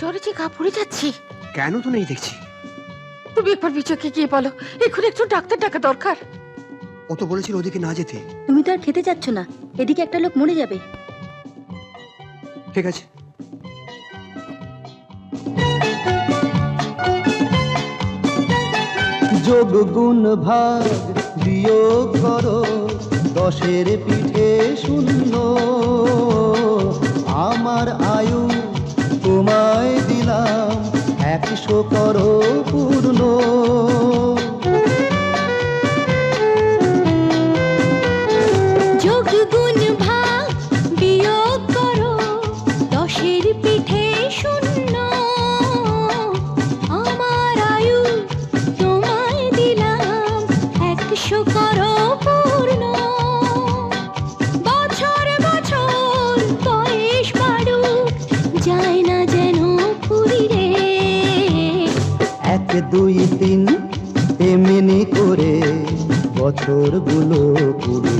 জ্বরে যে গা পড়ে যাচ্ছি। কেন তো নেই দেখছি। তুমি একবার বিচকে গিয়ে বলো এখন একটু ডাক্তার ডাকা দরকার। ও তো বলেছিল ওদিকে না যেতে। তুমি তো আর খেতে যাচ্ছ না এদিকে একটা লোক মরে যাবে। ঠিক আছে। যোগ গুণ ভাগ বিয়োগ করো দশের পিঠে শূন্য। একশো করো পূর্ণ। করো। দুই তিন এমনি করে বছরগুলো পুরো